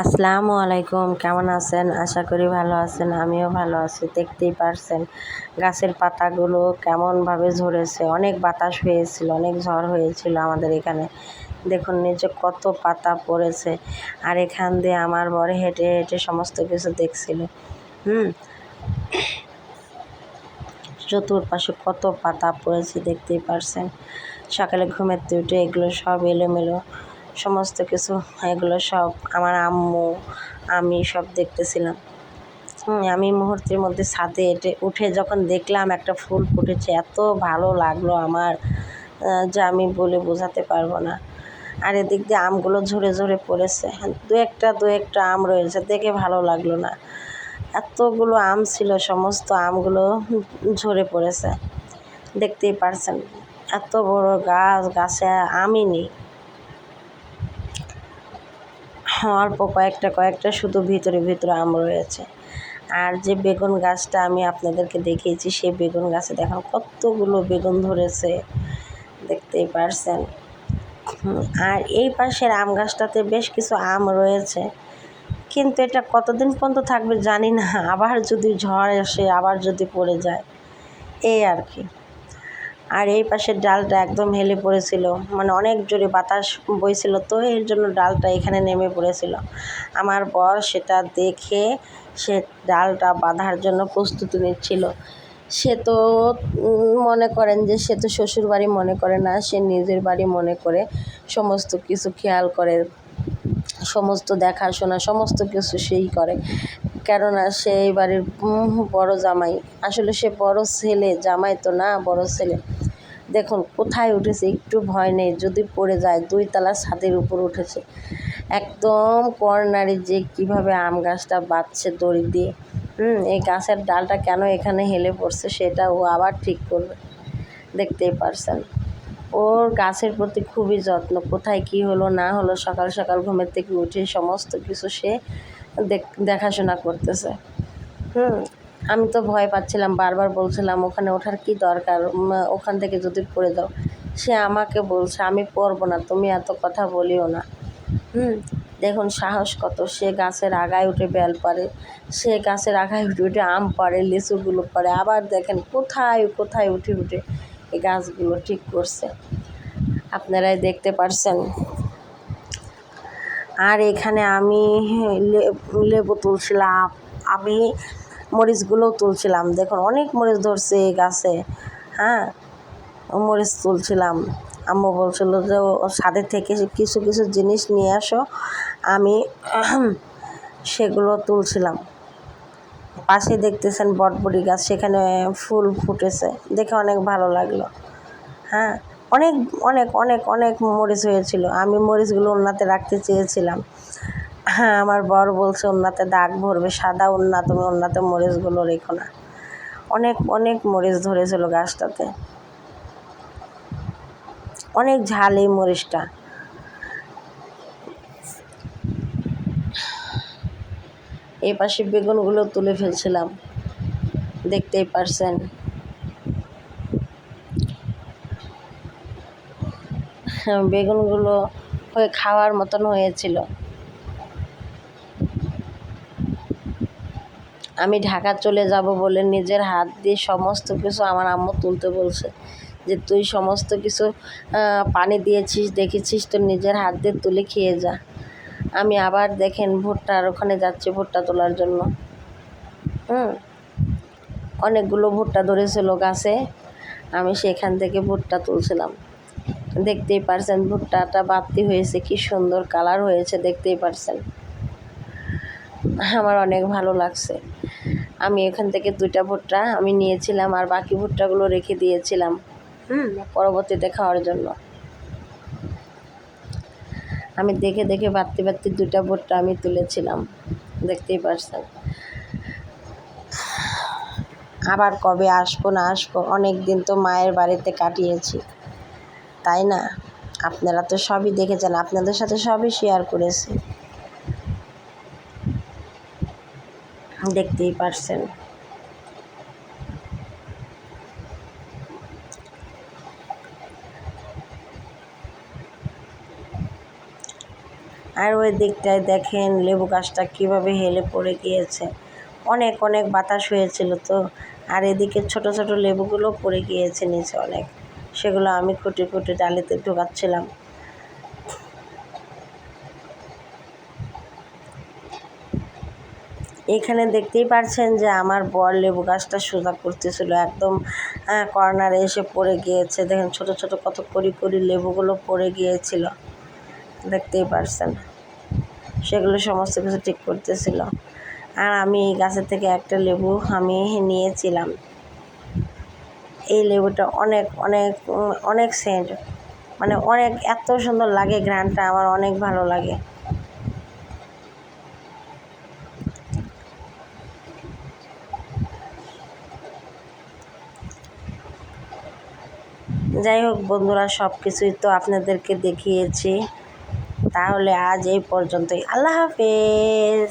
আসসালামু আলাইকুম, কেমন আছেন? আশা করি ভালো আছেন, আমিও ভালো আছি, দেখতেই পারছেন। গাছের পাতাগুলো কেমনভাবে ঝরেছে, অনেক বাতাস হয়েছিল, অনেক ঝড় হয়েছিল আমাদের এখানে। দেখুন, নিচে কত পাতা পড়েছে, আর এখান দিয়ে আমার বর হেঁটে হেঁটে সমস্ত কিছু দেখছিল। হুম, চতুর্পাশে কত পাতা পড়েছে, দেখতেই পারছেন। সকালে ঘুমের উঠে এগুলো সব এলোমেলো সমস্ত কিছু, এগুলো সব আমার আম্মু, আমি সব দেখতেছিলাম। আমি মুহূর্তের মধ্যে ছাদে এটে, উঠে যখন দেখলাম একটা ফুল ফুটেছে, এত ভালো লাগল আমার যে আমি বলে বোঝাতে পারব না। আর এদিক দিয়ে আমগুলো ঝরে ঝরে পড়েছে। দু একটা দু একটা আম রয়েছে, দেখে ভালো লাগল না। এতগুলো আম ছিল, সমস্ত আমগুলো ঝরে পড়েছে। দেখতেই পারছেন, এত বড় গাছ, গাছে আমই নেই। অল্প কয়েকটা কয়েকটা শুধু ভিতরে ভিতরে আম রয়েছে। আর যে বেগুন গাছটা আমি আপনাদেরকে দেখিয়েছি, সেই বেগুন গাছে দেখুন কতগুলো বেগুন ধরেছে। দেখতেই পারছেন। আর এই পাশের আম গাছটাতে বেশ কিছু আম রয়েছে। কিন্তু এটা কতদিন পর্যন্ত থাকবে জানি না, আবার যদি ঝড় আসে আবার যদি পড়ে যায়, এই আর কি। আর এই পাশের ডালটা একদম হেলে পড়েছিল। মানে অনেক জোরে বাতাস বইছিল তো, এর জন্য ডালটা এখানে নেমে পড়েছিল। আমার বর সেটা দেখে সে ডালটা বাঁধার জন্য প্রস্তুতি নিচ্ছিল। সে তো মনে করেন যে সে তো শ্বশুর বাড়ি মনে করে না, সে নিজের বাড়ি মনে করে সমস্ত কিছু খেয়াল করে, সমস্ত দেখাশোনা, সমস্ত কিছু সেই করে। কেননা সে এই বাড়ির বড় জামাই। আসলে সে বড় ছেলে, জামাই তো না, বড় ছেলে। দেখুন, কোথায় উঠেছে একটু ভয় নেই, যদি পড়ে যায় দুই তালা ছাদের উপর উঠেছে। একদম কর্নারে যে কীভাবে আম গাছটা বাঁচছে দড়ি দিয়ে। হুম, এই গাছের ডালটা কেন এখানে হেলে পড়ছে সেটা ও আবার ঠিক করবে। দেখতেই পারছেন। ওর গাছের প্রতি খুবই যত্ন। কোথায় কি হলো, না হলো, সকাল সকাল ঘুমের থেকে উঠে সমস্ত কিছু সে দেখাশোনা করতেছে। হুম আমি তো ভয় পাচ্ছিলাম, বারবার বলছিলাম, ওখানে ওঠার কি দরকার? ওখান থেকে যদি পড়ে দাও সে আমাকে বলছে, আমি পড়ব না, তুমি এত কথা বলিও না। হুম, দেখুন সাহস কত। সে গাছের আগায় উঠে বেল পারে সে গাছের আগায় উঠে উঠে আম পাড়ে, লিচুগুলো পারে আবার দেখেন কোথায় কোথায় উঠে উঠে এই গাছগুলো ঠিক করছে। আপনারাই দেখতে পারছেন। আর এখানে আমি লেবু তুলছিলাম। আমি মরিচগুলোও তুলছিলাম। দেখুন, অনেক মরিচ ধরছে এই গাছে। হ্যাঁ মরিচ তুলছিলাম। আম্মু বলছিল যে সাদের থেকে কিছু কিছু জিনিস নিয়ে আসো। আমি সেগুলো তুলছিলাম। পাশে দেখতেছেন বটবড়ি গাছ, সেখানে ফুল ফুটেছে। দেখে অনেক ভালো লাগল। হ্যাঁ অনেক অনেক অনেক অনেক মরিচ হয়েছিল। আমি মরিচগুলো ওনাতে রাখতে চেয়েছিলাম। হ্যাঁ আমার বর বলছে ওনাতে দাগ ভরবে, সাদা ওন্না তুমি ওন্নাতে মরিচগুলো রেখো না। অনেক অনেক মরিচ ধরেছিল গাছটাতে। অনেক ঝাল এই মরিচটা। এই পাশে বেগুনগুলো তুলে ফেলছিলাম। দেখতেই পারছেন। বেগুনগুলো হয়ে খাওয়ার মতন হয়েছিল। আমি ঢাকা চলে যাব বলে নিজের হাত দিয়ে সমস্ত কিছু আমার আম্মু তুলতে বলছে যে, তুই সমস্ত কিছু পানি দিয়েছিস, দেখেছিস তো, নিজের হাত দিয়ে তুলে খেয়ে যা। আমি আবার দেখেন ভুট্টার ওখানে যাচ্ছি ভুট্টা তোলার জন্য। হুম, অনেকগুলো ভুট্টা ধরেছিল গাছে, আমি সেখান থেকে ভুট্টা তুলছিলাম। দেখতেই পারছেন ভুট্টাটা বাড়তি হয়েছে, কি সুন্দর কালার হয়েছে, দেখতেই পারছেন। আমার অনেক ভালো লাগছে। আমি এখান থেকে দুইটা ভুট্টা আমি নিয়েছিলাম আর বাকি ভুট্টাগুলো রেখে দিয়েছিলাম, হুম, পরবর্তীতে খাওয়ার জন্য। আমি দেখে দেখে বাড়তি বাড়তি দুটা ভুট্টা আমি তুলেছিলাম, দেখতেই পারছেন। আবার কবে আসব না আসব অনেক দিন তো মায়ের বাড়িতে কাটিয়েছি, তাই না? আপনারা তো সবই দেখেছেন, আপনাদের সাথে সবই শেয়ার করেছি। দেখতেই পারছেন। আর ওই দিকটায় দেখেন লেবু গাছটা কীভাবে হেলে পড়ে গিয়েছে। অনেক অনেক বাতাস হয়েছিল তো, আর এদিকে ছোট ছোট লেবুগুলো পড়ে গিয়েছে নিচে অনেক। সেগুলো আমি খুঁটি খুঁটি ডালিতে ঢোকাচ্ছিলাম। এখানে দেখতেই পারছেন যে আমার বর লেবু গাছটা সোজা করতেছিল, একদম কর্নারে এসে পড়ে গিয়েছে। দেখেন, ছোট ছোট কত করি করি লেবুগুলো পড়ে গিয়েছিল। দেখতেই পারছেন। সেগুলো সমস্ত কিছু ঠিক করতেছিল। আর আমি এই গাছের থেকে একটা লেবু আমি নিয়েছিলাম। এই লেবুটা অনেক অনেক অনেক সেন্ট মানে অনেক, এত সুন্দর লাগে ঘ্রাণটা আমার অনেক ভালো লাগে। যাই হোক বন্ধুরা সব কিছুই তো আপনাদেরকে দেখিয়েছি। তাহলে আজ এই পর্যন্তই। আল্লাহ হাফেজ।